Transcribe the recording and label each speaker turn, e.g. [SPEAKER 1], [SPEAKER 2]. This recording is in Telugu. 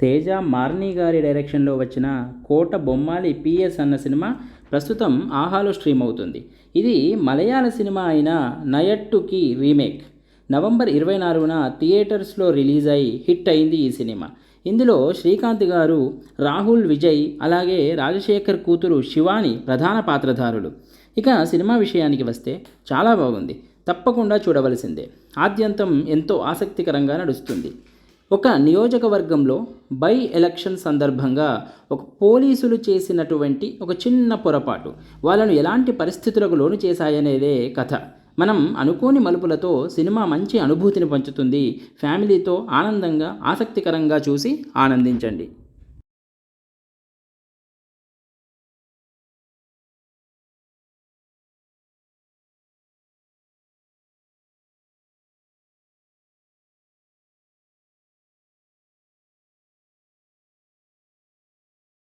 [SPEAKER 1] తేజ మార్ని గారి డైరెక్షన్లో వచ్చిన కోట బొమ్మాలి పిఎస్ అన్న సినిమా ప్రస్తుతం ఆహాలో స్ట్రీమ్ అవుతుంది. ఇది మలయాళ సినిమా అయిన నయట్టుకి రీమేక్. నవంబర్ ఇరవై నాలుగున థియేటర్స్లో రిలీజ్ అయి హిట్ అయింది ఈ సినిమా. ఇందులో శ్రీకాంత్ గారు రాహుల్ విజయ్ అలాగే రాజశేఖర్ కూతురు శివాని ప్రధాన పాత్రధారులు. ఇక సినిమా విషయానికి వస్తే చాలా బాగుంది. తప్పకుండా చూడవలసిందే. ఆద్యంతం ఎంతో ఆసక్తికరంగా నడుస్తుంది. ఒక నియోజకవర్గంలో బై ఎలక్షన్ సందర్భంగా ఒక పోలీసులు చేసినటువంటి ఒక చిన్న పొరపాటు. వాళ్ళను ఎలాంటి పరిస్థితులకు లోను చేశాయనేదే కథ. మనం అనుకోని మలుపులతో సినిమా మంచి అనుభూతిని పంచుతుంది. ఫ్యామిలీతో ఆనందంగా ఆసక్తికరంగా చూసి ఆనందించండి.